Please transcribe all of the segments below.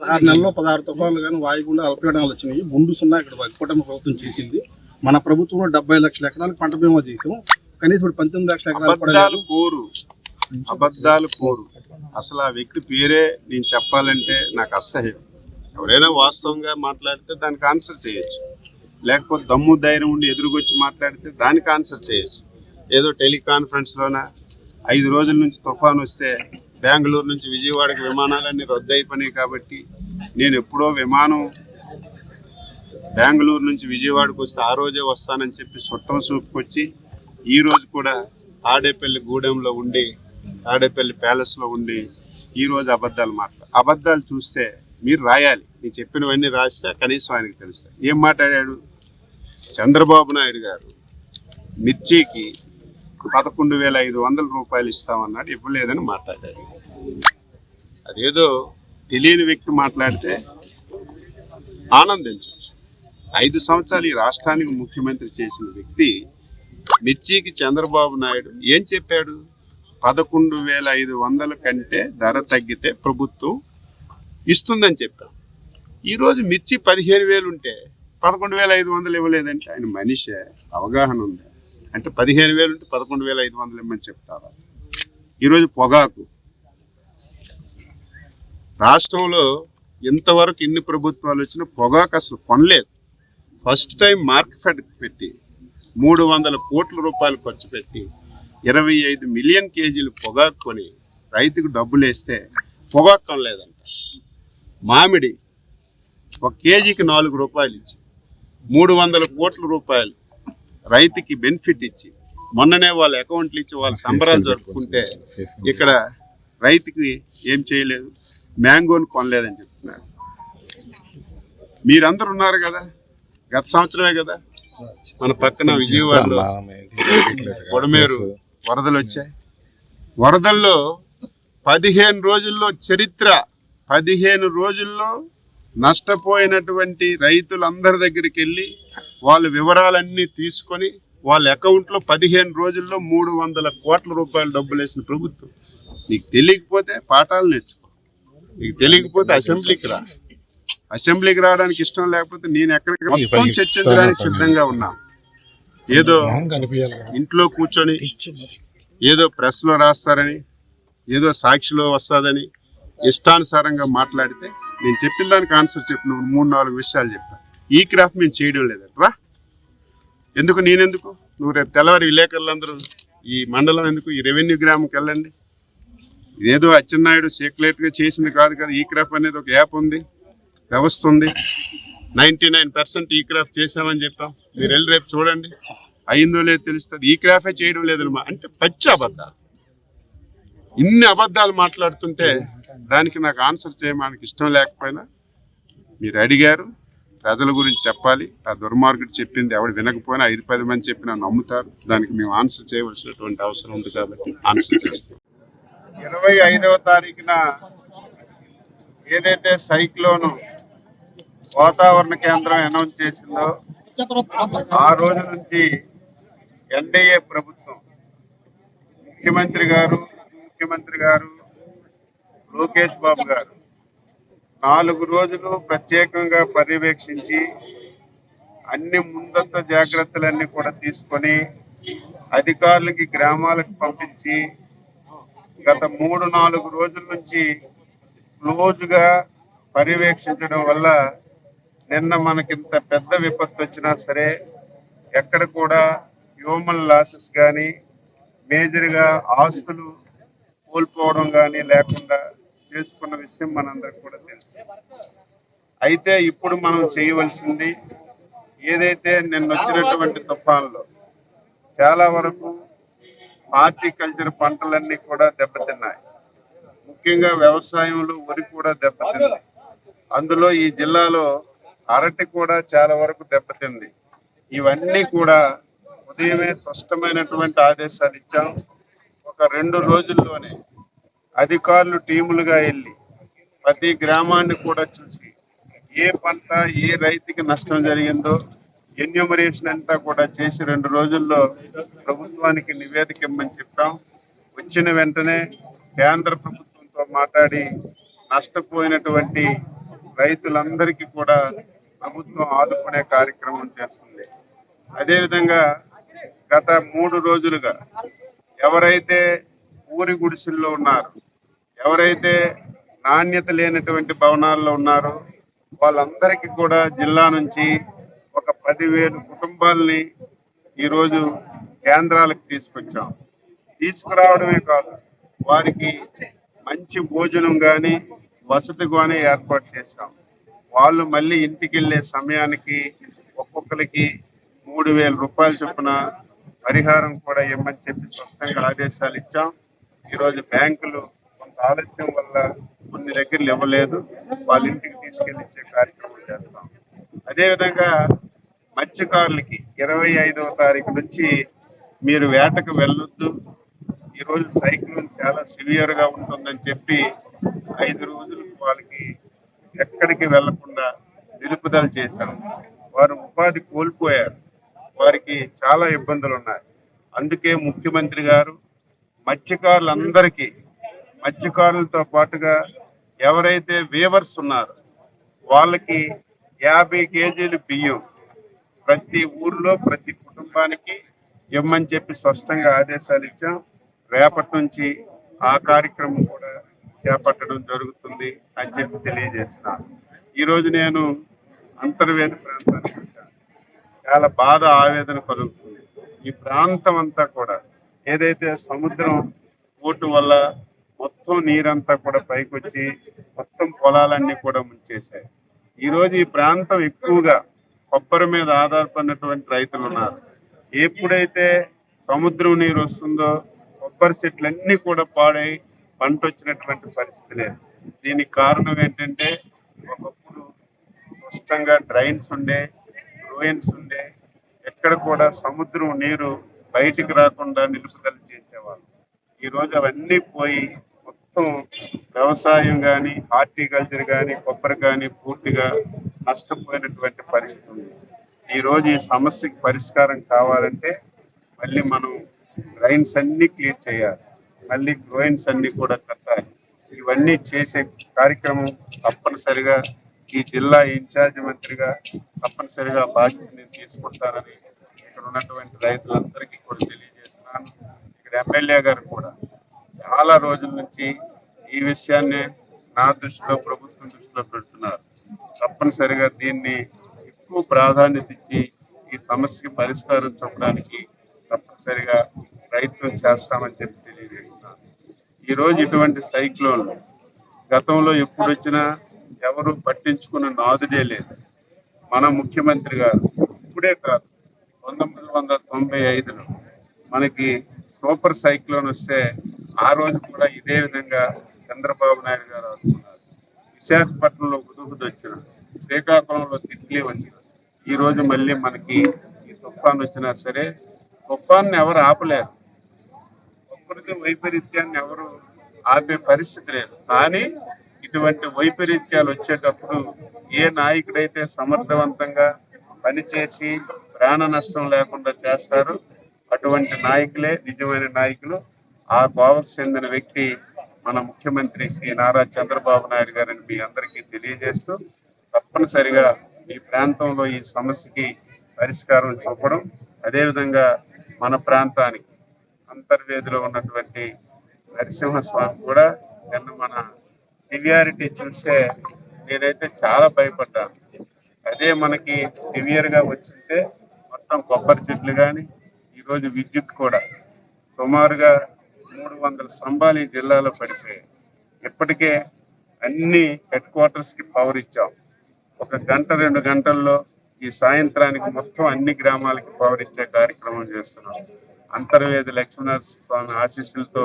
పదహారు నెలల్లో పదహారు తుఫాన్లు కానీ వాయుగుండా అల్పపీడనాలు వచ్చినాయి. ముందు సున్నా ఇక్కడ కూటమి ప్రభుత్వం చేసింది. మన ప్రభుత్వంలో డెబ్బై లక్షల ఎకరాలకు పంట బీమా చేసాం కనీసం ఇప్పుడు పంతొమ్మిది లక్షల ఎకరాలు. కోరు అబద్ధాలు కోరు అసలు ఆ వ్యక్తి పేరే నేను చెప్పాలంటే నాకు అసహ్యం. ఎవరైనా వాస్తవంగా మాట్లాడితే దానికి ఆన్సర్ చేయొచ్చు. లేకపోతే దమ్ము ధైర్యం ఉండి ఎదురుకొచ్చి మాట్లాడితే దానికి ఆన్సర్ చేయొచ్చు. ఏదో టెలికాన్ఫరెన్స్ లోన ఐదు రోజుల నుంచి తుఫాన్ వస్తే బెంగళూరు నుంచి విజయవాడకి విమానాలన్నీ రద్దు అయిపోయినాయి కాబట్టి నేను ఎప్పుడో విమానం బెంగళూరు నుంచి విజయవాడకు వస్తే ఆ రోజే వస్తానని చెప్పి చుట్టం చూపుకొచ్చి ఈరోజు కూడా తాడేపల్లి గూడెంలో ఉండి తాడేపల్లి ప్యాలెస్లో ఉండి ఈ రోజు అబద్ధాలు మాట్లా అబద్ధాలు చూస్తే మీరు రాయాలి. నేను చెప్పినవన్నీ రాస్తే కనీసం ఆయనకు తెలుస్తాయి. ఏం మాట్లాడాడు? చంద్రబాబు నాయుడు గారు మిర్చికి పదకొండు వేల ఐదు వందల రూపాయలు ఇస్తామన్నాడు. ఇవ్వలేదని మాట్లాడారు. అదేదో తెలియని వ్యక్తి మాట్లాడితే ఆనందించవచ్చు ఐదు సంవత్సరాలు ఈ రాష్ట్రానికి ముఖ్యమంత్రి చేసిన వ్యక్తి మిర్చికి చంద్రబాబు నాయుడు ఏం చెప్పాడు? పదకొండు వేల ఐదు వందల కంటే ధర తగ్గితే ప్రభుత్వం ఇస్తుందని చెప్పాం. ఈరోజు మిర్చి పదిహేను వేలు ఉంటే పదకొండు వేల ఐదు వందలు ఇవ్వలేదంటే ఆయన మనిషి. అవగాహన ఉంది? అంటే పదిహేను వేలు ఉంటే పదకొండు వేల ఐదు వందలు ఇవ్వమని చెప్తారా? ఈరోజు పొగాకు. రాష్ట్రంలో ఇంతవరకు ఎన్ని ప్రభుత్వాలు వచ్చినా పొగాకు అసలు కొనలేదు. ఫస్ట్ టైం మార్కెట్ పెట్టి మూడు వందల కోట్ల రూపాయలు ఖర్చు పెట్టి ఇరవై ఐదు మిలియన్ కేజీలు పొగాకు కొని రైతుకు డబ్బులు వేస్తే పొగాకు కొనలేదంట. మామిడి ఒక కేజీకి నాలుగు రూపాయలు ఇచ్చి మూడు వందల కోట్ల రూపాయలు రైతుకి బెనిఫిట్ ఇచ్చి మొన్ననే వాళ్ళ అకౌంట్లు ఇచ్చి వాళ్ళ సంబరాలు జరుపుకుంటే ఇక్కడ రైతుకి ఏం చేయలేదు. మ్యాంగోని కొనలేదని చెప్తున్నారు. మీరందరూ ఉన్నారు కదా? గత సంవత్సరమే కదా? మన పక్కన విజయవాడలో కొడమేరు వరదలు వచ్చాయి. వరదల్లో పదిహేను రోజుల్లో చరిత్ర. పదిహేను రోజుల్లో నష్టపోయినటువంటి రైతులందరి దగ్గరికి వెళ్ళి వాళ్ళ వివరాలన్నీ తీసుకొని వాళ్ళ అకౌంట్లో పదిహేను రోజుల్లో మూడు వందల కోట్ల రూపాయలు డబ్బులు వేసిన ప్రభుత్వం. నీకు తెలియకపోతే పాఠాలు నేర్చుకో. నీకు తెలియకపోతే అసెంబ్లీకి రా. అసెంబ్లీకి రావడానికి ఇష్టం లేకపోతే నేను ఎక్కడికి మొత్తం చర్చించడానికి సిద్ధంగా ఉన్నా. ఏదో ఇంట్లో కూర్చొని ఏదో ప్రెస్లో రాస్తారని ఏదో సాక్షిలో వస్తుందని ఇష్టానుసారంగా మాట్లాడితే నేను చెప్పిన దానికి ఆన్సర్ చెప్పిన మూడు నాలుగు విషయాలు చెప్పాను ఈ క్రాఫ్ట్ మేము చేయడం లేదట్రా ఎందుకు నేనెందుకు? నువ్వు రేపు తెల్లవారి విలేకరులందరూ ఈ మండలం ఎందుకు? ఈ రెవెన్యూ గ్రామంకి వెళ్ళండి. ఇదేదో అచ్చెన్నాయుడు సీక్రెట్గా చేసింది కాదు కదా ఈ క్రాఫ్ట్ అనేది ఒక యాప్ ఉంది వ్యవస్థ ఉంది. నైంటీ నైన్ పర్సెంట్ ఈ క్రాఫ్ట్ చేసామని చెప్పాం. మీరు వెళ్ళి రేపు చూడండి. అయిందో లేదో తెలుస్తుంది. ఈ క్రాఫే చేయడం లేదన్నమా అంటే పచ్చి అబద్ధాలు. ఇన్ని అబద్ధాలు మాట్లాడుతుంటే దానికి నాకు ఆన్సర్ చేయడానికి ఇష్టం లేకపోయినా మీరు అడిగారు ప్రజల గురించి చెప్పాలి. ఆ దుర్మార్గుడు చెప్పింది ఎవడు వినకపోయినా ఐదు పది మంది చెప్పినా నమ్ముతారు. దానికి మేము ఆన్సర్ చేయవలసినటువంటి అవసరం ఉంది కాబట్టి ఆన్సర్ చేస్తాం. ఇరవై ఐదవ తారీఖున ఏదైతే సైక్లోన్ వాతావరణ కేంద్రం అనౌన్స్ చేసిందో ఆ రోజు నుంచి ఎన్డీఏ ప్రభుత్వం ముఖ్యమంత్రి గారు ముఖ్యమంత్రి గారు లోకేష్ బాబు గారు నాలుగు రోజులు ప్రత్యేకంగా పర్యవేక్షించి అన్ని ముందస్తు జాగ్రత్తలన్నీ కూడా తీసుకొని అధికారులకి గ్రామాలకు పంపించి గత మూడు నాలుగు రోజుల నుంచి క్లోజ్గా పర్యవేక్షించడం వల్ల నిన్న మనకింత పెద్ద విపత్తు వచ్చినా సరే ఎక్కడ కూడా హ్యూమన్ లాసెస్ కానీ మేజర్గా ఆస్తులు కోల్పోవడం కానీ లేకుండా చేసుకున్న విషయం మనందరికి కూడా తెలుసు. అయితే ఇప్పుడు మనం చేయవలసింది ఏదైతే నిన్న వచ్చినటువంటి తుఫాన్లో చాలా వరకు హార్టికల్చర్ పంటలన్నీ కూడా దెబ్బతిన్నాయి. ముఖ్యంగా వ్యవసాయంలో వరి కూడా దెబ్బతింది. అందులో ఈ జిల్లాలో అరటి కూడా చాలా వరకు దెబ్బతింది. ఇవన్నీ కూడా ఉదయమే స్పష్టమైనటువంటి ఆదేశాలు ఇచ్చాం. ఒక రెండు రోజుల్లోనే అధికారులు టీములుగా వెళ్ళి ప్రతి గ్రామాన్ని కూడా చూసి ఏ పంట ఏ రైతుకి నష్టం జరిగిందో ఎన్యూమరేషన్ అంతా కూడా చేసి రెండు రోజుల్లో ప్రభుత్వానికి నివేదిక ఇమ్మని చెప్పాం. వచ్చిన వెంటనే కేంద్ర ప్రభుత్వంతో మాట్లాడి నష్టపోయినటువంటి రైతులందరికీ కూడా ప్రభుత్వం ఆదుకునే కార్యక్రమం చేస్తుంది. అదేవిధంగా గత మూడు రోజులుగా ఎవరైతే ఊరి గుడిసెల్లో ఉన్నారు. ఎవరైతే నాణ్యత లేనటువంటి భవనాల్లో ఉన్నారో వాళ్ళందరికీ కూడా జిల్లా నుంచి ఒక పదివేలు కుటుంబాలని ఈరోజు కేంద్రాలకు తీసుకొచ్చాం. తీసుకురావడమే కాదు వారికి మంచి భోజనం కానీ వసతి కానీ ఏర్పాటు చేశాం. వాళ్ళు మళ్ళీ ఇంటికి వెళ్ళే సమయానికి ఒక్కొక్కరికి మూడు వేల రూపాయల చొప్పున పరిహారం కూడా ఇవ్వమని చెప్పి స్పష్టంగా ఆదేశాలు ఇచ్చాం. ఈరోజు బ్యాంకులు కొంత ఆలస్యం వల్ల కొన్ని దగ్గరలు ఇవ్వలేదు. వాళ్ళ ఇంటికి తీసుకెళ్ళి ఇచ్చే కార్యక్రమం చేస్తాం. అదేవిధంగా మత్స్యకారులకి ఇరవై ఐదవ తారీఖు నుంచి మీరు వేటకు వెళ్ళొద్దు. ఈరోజు సైక్లోన్ చాలా సివియర్గా ఉంటుందని చెప్పి ఐదు రోజులు వాళ్ళకి ఎక్కడికి వెళ్ళకుండా నిలుపుదల చేశాం. వారు ఉపాధి కోల్పోయారు. వారికి చాలా ఇబ్బందులు ఉన్నాయి. అందుకే ముఖ్యమంత్రి గారు మత్స్యకారులందరికీ మత్స్యకారులతో పాటుగా ఎవరైతే వేవర్స్ ఉన్నారో వాళ్ళకి యాభై కేజీలు బియ్యం ప్రతి ఊర్లో ప్రతి కుటుంబానికి ఇవ్వమని చెప్పి స్పష్టంగా ఆదేశాలు ఇచ్చాం. రేపటి నుంచి ఆ కార్యక్రమం కూడా చేపట్టడం జరుగుతుంది అని చెప్పి తెలియజేస్తున్నాను. ఈరోజు నేను అంతర్వేద ప్రాంతానికి వచ్చాను. చాలా బాధ ఆవేదన కలుగుతుంది. ఈ ప్రాంతం అంతా కూడా ఏదైతే సముద్రం ఓటు వల్ల మొత్తం నీరంతా కూడా పైకొచ్చి మొత్తం పొలాలన్నీ కూడా ముంచేశాయి. ఈరోజు ఈ ప్రాంతం ఎక్కువగా కొబ్బరి మీద ఆధారపడినటువంటి రైతులు ఉన్నారు. ఎప్పుడైతే సముద్రం నీరు వస్తుందో కొబ్బరి చెట్లన్నీ కూడా పాడై పంట వచ్చినటువంటి పరిస్థితి లేదు. దీనికి కారణం ఏంటంటే ఒకప్పుడు స్పష్టంగా డ్రైన్స్ ఉండే రూయన్స్ ఉండే ఎక్కడ కూడా సముద్రం నీరు బయటికి రాకుండా నిలుపుదల చేసేవాళ్ళు. ఈరోజు అవన్నీ పోయి మొత్తం వ్యవసాయం కానీ హార్టికల్చర్ కానీ కొబ్బరి కానీ పూర్తిగా నష్టపోయినటువంటి పరిస్థితి ఉంది. ఈరోజు ఈ సమస్యకి పరిష్కారం కావాలంటే మళ్ళీ మనం డ్రైన్స్ అన్ని క్లియర్ చేయాలి. మళ్ళీ గ్రోయిన్స్ అన్ని కూడా కట్టాలి. ఇవన్నీ చేసే కార్యక్రమం తప్పనిసరిగా ఈ జిల్లా ఇన్ఛార్జ్ మంత్రిగా తప్పనిసరిగా బాధ్యత నేను తీసుకుంటానని ఇక్కడ ఉన్నటువంటి రైతులందరికీ కూడా తెలియజేస్తున్నాను. ఇక్కడ ఎమ్మెల్యే గారు కూడా చాలా రోజుల నుంచి ఈ విషయాన్ని నా దృష్టిలో ప్రభుత్వం దృష్టిలో పెడుతున్నారు. తప్పనిసరిగా దీన్ని ఎక్కువ ప్రాధాన్యత ఇచ్చి ఈ సమస్యకి పరిష్కారం చూపడానికి తప్పనిసరిగా ప్రయత్నం చేస్తామని చెప్పి తెలియజేస్తున్నాను. ఈరోజు ఇటువంటి సైక్లోన్లు గతంలో ఎప్పుడు వచ్చినా ఎవరు పట్టించుకున్న నాదుడే లేదు. మన ముఖ్యమంత్రి గారు ఇప్పుడే కాదు పంతొమ్మిది వందల తొంభై ఐదులో మనకి సూపర్ సైక్లోన్ వస్తే ఆ రోజు కూడా ఇదే విధంగా చంద్రబాబు నాయుడు గారు అనుకున్నారు. విశాఖపట్నంలో ఉదుగుదు వచ్చిన శ్రీకాకుళంలో తిట్లీ వచ్చిన ఈ రోజు మళ్ళీ మనకి ఈ తుఫాన్ వచ్చినా సరే తుఫాన్ని ఎవరు ఆపలేరు. ప్రకృతి వైపరీత్యాన్ని ఎవరు ఆపే పరిస్థితి లేదు. కానీ ఇటువంటి వైపరీత్యాలు వచ్చేటప్పుడు ఏ నాయకుడైతే సమర్థవంతంగా పనిచేసి ప్రాణ నష్టం లేకుండా చేస్తారు. అటువంటి నాయకులే నిజమైన నాయకులు. ఆ కోవకు చెందిన వ్యక్తి మన ముఖ్యమంత్రి శ్రీ నారా చంద్రబాబు నాయుడు గారిని మీ అందరికీ తెలియజేస్తూ తప్పనిసరిగా ఈ ప్రాంతంలో ఈ సమస్యకి పరిష్కారం చూపడం. అదేవిధంగా మన ప్రాంతానికి అంతర్వేదిలో ఉన్నటువంటి నరసింహస్వామి కూడా నిన్న మన సివియారిటీ చూస్తే నేనైతే చాలా భయపడ్డాను. అదే మనకి సివియర్గా వచ్చింటే మొత్తం కొబ్బరి చెట్లు కానీ ఈరోజు విద్యుత్ కూడా సుమారుగా మూడు వందల స్తంభాలు ఈ జిల్లాలో పడిపోయాయి. ఇప్పటికే అన్ని హెడ్ క్వార్టర్స్కి పవర్ ఇచ్చాం. ఒక గంట రెండు గంటల్లో ఈ సాయంత్రానికి మొత్తం అన్ని గ్రామాలకి పవర్ ఇచ్చే కార్యక్రమం చేస్తున్నాం. అంతర్వేది లక్ష్మీనరస స్వామి ఆశీస్సులతో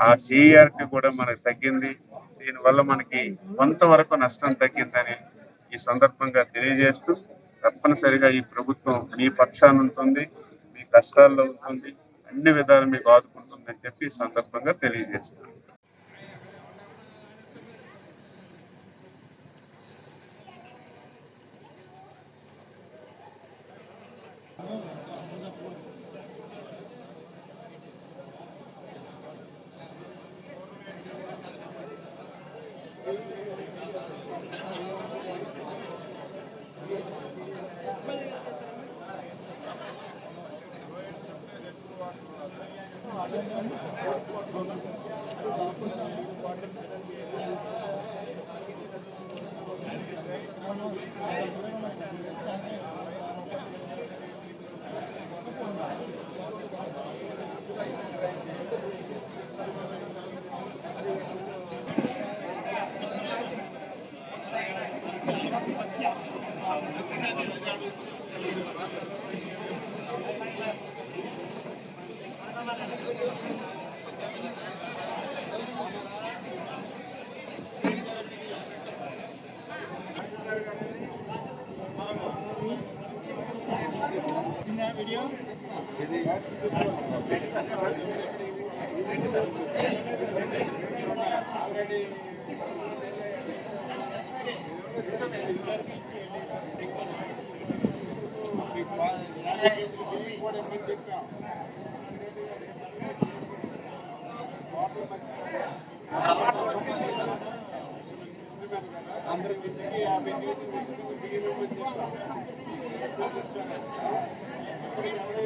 ఆ సిఆర్టీ కూడా మనకు తగ్గింది. దీనివల్ల మనకి కొంతవరకు నష్టం తగ్గిందని ఈ సందర్భంగా తెలియజేస్తూ తప్పనిసరిగా ఈ ప్రభుత్వం మీ పక్షాన ఉంటుంది మీ కష్టాల్లో ఉంటుంది అన్ని విధాలు మీకు ఆదుకుంటుందని చెప్పి ఈ సందర్భంగా తెలియజేస్తున్నాను మాకేవ్వండి les